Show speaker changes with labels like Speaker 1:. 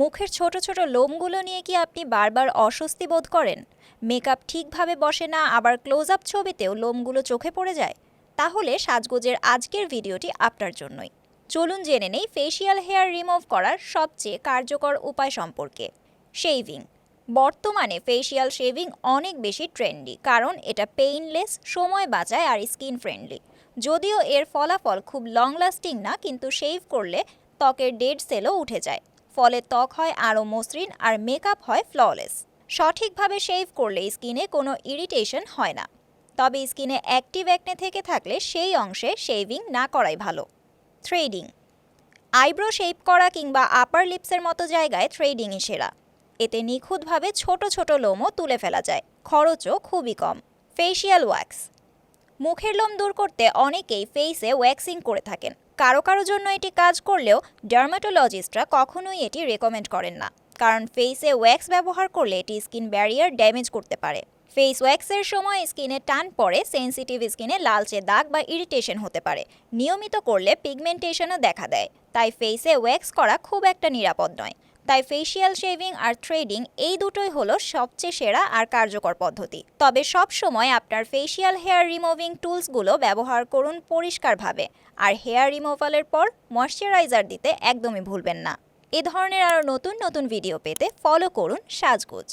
Speaker 1: মুখের ছোট ছোট লোমগুলো নিয়ে কি আপনি বারবার অস্বস্তি বোধ করেন? মেকআপ ঠিকভাবে বসে না, আবার ক্লোজ আপ ছবিতেও লোমগুলো চোখে পড়ে যায়? তাহলে সাজগোজের আজকের ভিডিওটি আপনার জন্যই। চলুন জেনে নেই ফেসিয়াল হেয়ার রিমুভ করার সবচেয়ে কার্যকর উপায় সম্পর্কে। শেভিং। বর্তমানে ফেসিয়াল শেভিং অনেক বেশি ট্রেন্ডি, কারণ এটা পেইনলেস, সময় বাঁচায় আর স্কিন ফ্রেন্ডলি। যদিও এর ফলাফল খুব লং লাস্টিং না, কিন্তু শেভ করলে ত্বকের ডেড সেলও উঠে যায়। ফলে ত্বক হয় আরও মসৃণ আর মেকআপ হয় ফ্ললেস। সঠিকভাবে শেভ করলে স্কিনে কোনো ইরিটেশন হয় না। তবে স্কিনে অ্যাক্টিভ অ্যাকনে থেকে থাকলে সেই অংশে শেভিং না করাই ভালো। থ্রেডিং। আইব্রো শেপ করা কিংবা আপার লিপসের মতো জায়গায় থ্রেডিংই সেরা। এতে নিখুঁতভাবে ছোট ছোট লোমও তুলে ফেলা যায়। খরচও খুবই কম। Facial wax. মুখের লোম দূর করতে অনেকেই ফেসে ওয়্যাক্সিং করে থাকেন। কারও কারও জন্য এটি কাজ করলেও ডার্মাটোলজিস্টরা কখনোই এটি রেকমেন্ড করেন না। কারণ ফেসে ওয়্যাক্স ব্যবহার করলে এটি স্কিন ব্যারিয়ার ড্যামেজ করতে পারে। ফেস ওয়্যাক্সের সময় স্কিনে টান পড়ে সেন্সিটিভ স্কিনে লালচে দাগ বা ইরিটেশন হতে পারে। নিয়মিত করলে পিগমেন্টেশনও দেখা দেয়। তাই ফেসে ওয়্যাক্স করা খুব একটা নিরাপদ নয়। তাই ফেসিয়াল শেভিং আর থ্রেডিং এই দুটোই হলো সবচেয়ে সেরা আর কার্যকর পদ্ধতি। তবে সব সময় আপনার ফেসিয়াল হেয়ার রিমুভিং টুলসগুলো ব্যবহার করুন পরিষ্কারভাবে। আর হেয়ার রিমুভালের পর ময়শ্চারাইজার দিতে একদমই ভুলবেন না। এ ধরনের আরও নতুন নতুন ভিডিও পেতে ফলো করুন সাজগোজ।